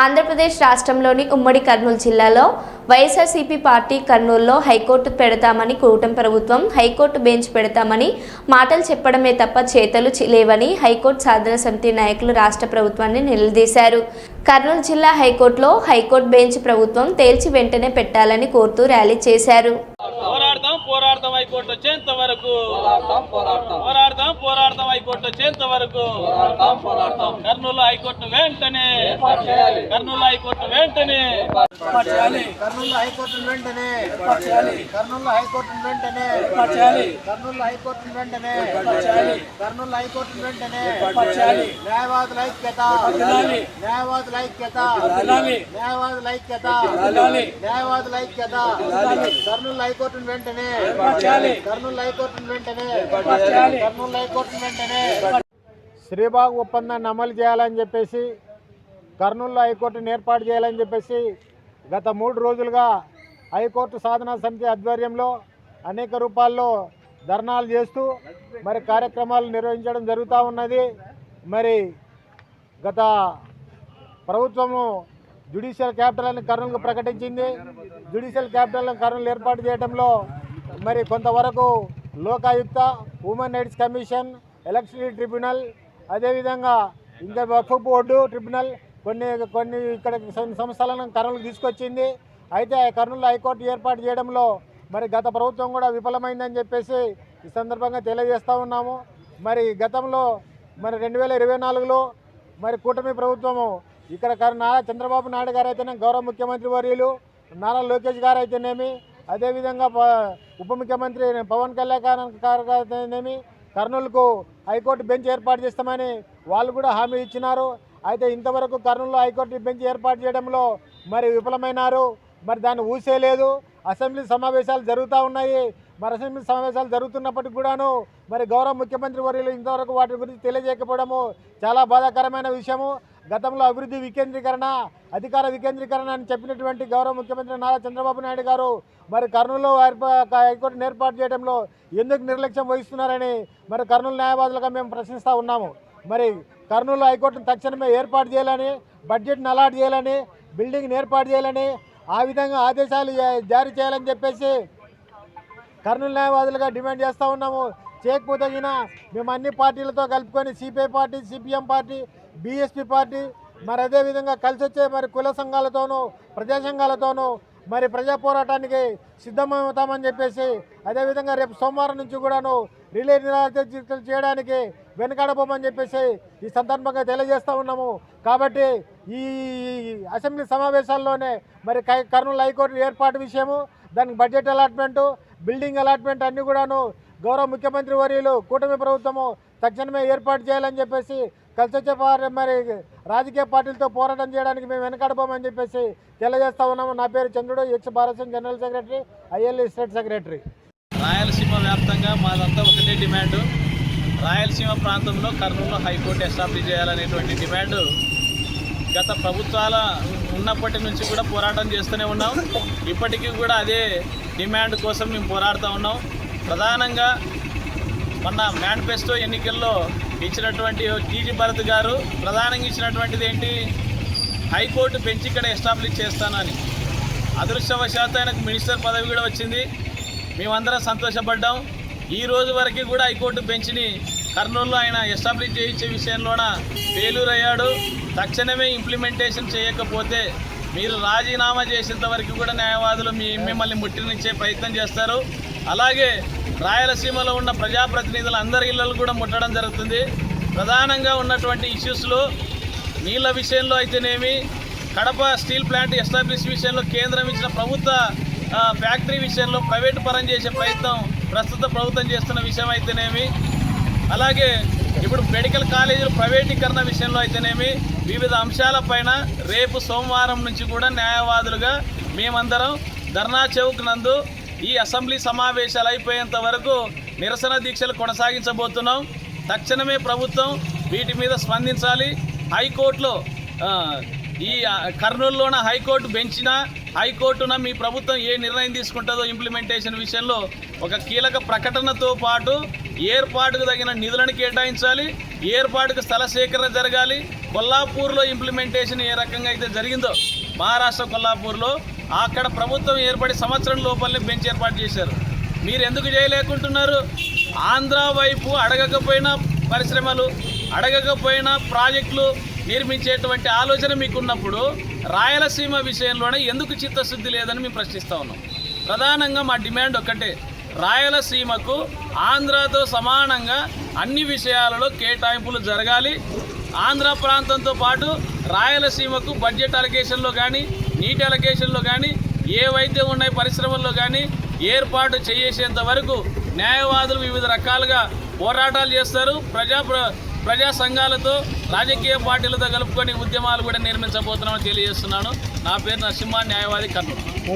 ఆంధ్రప్రదేశ్ రాష్ట్రంలోని ఉమ్మడి కర్నూలు జిల్లాలో వైఎస్ఆర్సీపీ పార్టీ కర్నూలులో హైకోర్టు పెడతామని కూటమి ప్రభుత్వం హైకోర్టు బెంచ్ పెడతామని మాటలు చెప్పడమే తప్ప చేతలు లేవని హైకోర్టు సాధన సమితి నాయకులు రాష్ట్ర ప్రభుత్వాన్ని నిలదీశారు. కర్నూలు జిల్లా హైకోర్టులో హైకోర్టు బెంచ్ ప్రభుత్వం తేల్చి వెంటనే పెట్టాలని కోరుతూ ర్యాలీ చేశారు. పోరాడతాం పోరాడతాం హైకోర్టు వచ్చేంత వరకు పోరాడతాం పోరాడతాం హైకోర్టు వచ్చేంత వరకు కర్నూలు హైకోర్టు వెంటనే కర్నూలు హైకోర్టు వెంటనే కర్నూలు హైకోర్టు వెంటనే కర్నూలు హైకోర్టు వెంటనే కర్నూలు హైకోర్టు వెంటనే కర్నూలు హైకోర్టు వెంటనే న్యాయవాదుల ఐక్యత న్యాయవాదుల ఐక్యత న్యాయవాదుల ఐక్యత న్యాయవాదుల ఐక్యత కర్నూలు హైకోర్టు వెంటనే కర్నూలు హైకోర్టు వెంటనే. కర్నూలు హైకోర్టు వెంటనే. శ్రీబాగ్ ఒప్పందాన్ని అమలు చేయాలని చెప్పేసి కర్నూలులో హైకోర్టును ఏర్పాటు చేయాలని చెప్పేసి గత మూడు రోజులుగా హైకోర్టు సాధనా సమితి ఆధ్వర్యంలో అనేక రూపాల్లో ధర్నాలు చేస్తూ మరి కార్యక్రమాలు నిర్వహించడం జరుగుతూ ఉన్నది. మరి గత ప్రభుత్వము జ్యుడిషియల్ క్యాపిటల్ అని కర్నూలుకు ప్రకటించింది. జ్యుడిషియల్ క్యాపిటల్ కర్నూలు ఏర్పాటు చేయడంలో మరి కొంతవరకు Lokayukta women rights commission electricity tribunal అదేవిధంగా ఇంకా వక్ఫ్ బోర్డు ట్రిబ్యునల్ కొన్ని కొన్ని ఇక్కడ సంస్థలను కర్నూలు తీసుకొచ్చింది. అయితే కర్నూలు హైకోర్టు ఏర్పాటు చేయడంలో మరి గత ప్రభుత్వం కూడా విఫలమైందని చెప్పేసి ఈ సందర్భంగా తెలియజేస్తూ ఉన్నాము. మరి గతంలో మరి రెండు వేల ఇరవై నాలుగులో మరి కూటమి ప్రభుత్వము ఇక్కడ నారా చంద్రబాబు నాయుడు గారు అయితేనే గౌరవ ముఖ్యమంత్రి వర్యులు నారా లోకేష్ గారు అయితేనేమి అదేవిధంగా ఉప ముఖ్యమంత్రి పవన్ కళ్యాణ్ గారు కర్నూలుకు హైకోర్టు బెంచ్ ఏర్పాటు చేస్తామని వాళ్ళు కూడా హామీ ఇచ్చినారు. అయితే ఇంతవరకు కర్నూలులో హైకోర్టు బెంచ్ ఏర్పాటు చేయడంలో మరి విఫలమైనారు. మరి దాన్ని ఊసేయలేదు అసెంబ్లీ సమావేశాలు జరుగుతూ ఉన్నాయి. మరి అసెంబ్లీ సమావేశాలు జరుగుతున్నప్పటికి కూడాను మరి గౌరవ ముఖ్యమంత్రి వర్యులు ఇంతవరకు వాటి గురించి తెలియజేయకపోవడము చాలా బాధాకరమైన విషయము. గతంలో అభివృద్ధి వికేంద్రీకరణ అధికార వికేంద్రీకరణ అని చెప్పినటువంటి గౌరవ ముఖ్యమంత్రి నారా చంద్రబాబు నాయుడు గారు మరి కర్నూలు ఏర్పా- హైకోర్టును ఏర్పాటు చేయడంలో ఎందుకు నిర్లక్ష్యం వహిస్తున్నారని మరి కర్నూలు న్యాయవాదులుగా మేము ప్రశ్నిస్తూ ఉన్నాము. మరి కర్నూలు హైకోర్టును తక్షణమే ఏర్పాటు చేయాలని బడ్జెట్ను అలాట్ చేయాలని బిల్డింగ్ని ఏర్పాటు చేయాలని ఆ విధంగా ఆదేశాలు జారీ చేయాలని చెప్పేసి కర్నూలు న్యాయవాదులుగా డిమాండ్ చేస్తూ ఉన్నాము. చేయకపోతే మేము అన్ని పార్టీలతో కలుపుకొని CPI party CPM party BSP party మరి అదేవిధంగా కలిసి వచ్చే మరి కుల సంఘాలతోనూ ప్రజా సంఘాలతోనూ మరి ప్రజా పోరాటానికి సిద్ధమవుతామని చెప్పేసి అదేవిధంగా రేపు సోమవారం నుంచి కూడాను రిలే నిరాధ్యతలు చేయడానికి వెనకాడబోమని చెప్పేసి ఈ సందర్భంగా తెలియజేస్తూ ఉన్నాము. కాబట్టి ఈ అసెంబ్లీ సమావేశాల్లోనే మరి కై- కర్నూలు హైకోర్టు ఏర్పాటు విషయము దానికి బడ్జెట్ అలాట్మెంటు బిల్డింగ్ అలాట్మెంట్ అన్నీ కూడాను గౌరవ ముఖ్యమంత్రి వర్యులు కూటమి ప్రభుత్వము తక్షణమే ఏర్పాటు చేయాలని చెప్పేసి కలిసి వచ్చే మరి రాజకీయ పార్టీలతో పోరాటం చేయడానికి మేము వెనకడబోమని చెప్పేసి తెలియజేస్తా ఉన్నాము. నా పేరు Chandrudu ex Bharat general secretary ILE state secretary Rayalaseema వ్యాప్తంగా మాదంతా ఒకటే డిమాండ్. రాయలసీమ ప్రాంతంలో కర్నూలు హైకోర్టు ఎస్టాబ్లిష్ చేయాలనేటువంటి డిమాండ్. గత ప్రభుత్వాల ఉన్నప్పటి నుంచి కూడా పోరాటం చేస్తూనే ఉన్నాం. ఇప్పటికీ కూడా అదే డిమాండ్ కోసం మేము పోరాడుతూ ఉన్నాం. ప్రధానంగా మొన్న మేనిఫెస్టో ఎన్నికల్లో ఇచ్చినటువంటి టీజీ భరత్ గారు ప్రధానంగా ఇచ్చినటువంటిది ఏంటి? హైకోర్టు బెంచ్ ఇక్కడ ఎస్టాబ్లిష్ చేస్తానని. అదృష్టవశాత్తు ఆయనకు మినిస్టర్ పదవి కూడా వచ్చింది. మేమందరం సంతోషపడ్డాం. ఈ రోజు వరకు కూడా హైకోర్టు బెంచ్ని కర్నూలులో ఆయన ఎస్టాబ్లిష్ చేయించే విషయంలోన ఫెయిల్యూర్ అయ్యాడు తక్షణమే ఇంప్లిమెంటేషన్ చేయకపోతే మీరు రాజీనామా చేసేంత వరకు కూడా న్యాయవాదులు మీ మిమ్మల్ని ముట్టినిచ్చే ప్రయత్నం చేస్తారు. అలాగే రాయలసీమలో ఉన్న ప్రజాప్రతినిధుల అందరి ఇళ్ళలో కూడా ముట్టడం జరుగుతుంది. ప్రధానంగా ఉన్నటువంటి ఇష్యూస్లో నీళ్ళ విషయంలో అయితేనేమి కడప స్టీల్ ప్లాంట్ ఎస్టాబ్లిష్ విషయంలో కేంద్రం ఇచ్చిన ప్రభుత్వ ఫ్యాక్టరీ విషయంలో ప్రైవేట్ పరం చేసే ప్రయత్నం ప్రస్తుత ప్రభుత్వం చేస్తున్న విషయం అయితేనేమి. అలాగే ఇప్పుడు మెడికల్ కాలేజీలు ప్రైవేటీకరణ విషయంలో అయితేనేమి వివిధ అంశాలపైన రేపు సోమవారం నుంచి కూడా న్యాయవాదులుగా మేమందరం ధర్నా చౌక్ నందు ఈ అసెంబ్లీ సమావేశాలు అయిపోయేంత వరకు నిరసన దీక్షలు కొనసాగించబోతున్నాం. తక్షణమే ప్రభుత్వం వీటి మీద స్పందించాలి. హైకోర్టులో ఈ కర్నూలులోన హైకోర్టు బెంచిన హైకోర్టున మీ ప్రభుత్వం ఏ నిర్ణయం తీసుకుంటుందో ఇంప్లిమెంటేషన్ విషయంలో ఒక కీలక ప్రకటనతో పాటు ఏర్పాటుకు తగిన నిధులను కేటాయించాలి. ఏర్పాటుకు స్థల సేకరణ జరగాలి. కొల్లాపూర్లో ఇంప్లిమెంటేషన్ ఏ రకంగా అయితే జరిగిందో మహారాష్ట్ర కొల్లాపూర్లో అక్కడ ప్రభుత్వం ఏర్పడి సంవత్సరం లోపలనే బెంచ్ ఏర్పాటు చేశారు. మీరు ఎందుకు చేయలేకుంటున్నారు? ఆంధ్ర వైపు అడగకపోయినా పరిశ్రమలు అడగకపోయినా ప్రాజెక్టులు నిర్మించేటువంటి ఆలోచన మీకున్నప్పుడు రాయలసీమ విషయంలోనే ఎందుకు చిత్తశుద్ధి లేదని మేము ప్రశ్నిస్తా ఉన్నాం. ప్రధానంగా మా డిమాండ్ ఒక్కటే. రాయలసీమకు ఆంధ్రాతో సమానంగా అన్ని విషయాలలో కేటాయింపులు జరగాలి. ఆంధ్ర ప్రాంతంతో పాటు రాయలసీమకు బడ్జెట్ అలొకేషన్లో కానీ నీటి అలొకేషన్లో కానీ ఏవైతే ఉన్నాయి పరిశ్రమల్లో కానీ ఏర్పాటు చేసేంత వరకు న్యాయవాదులు వివిధ రకాలుగా పోరాటాలు చేస్తారు. ప్రజా ప్ర- ప్రజా సంఘాలతో రాజకీయ పార్టీలతో కలుపుకొని ఉద్యమాలు కూడా నిర్మించబోతున్నామని తెలియజేస్తున్నాను. నా పేరు నరసింహ న్యాయవాది కర్నూలు.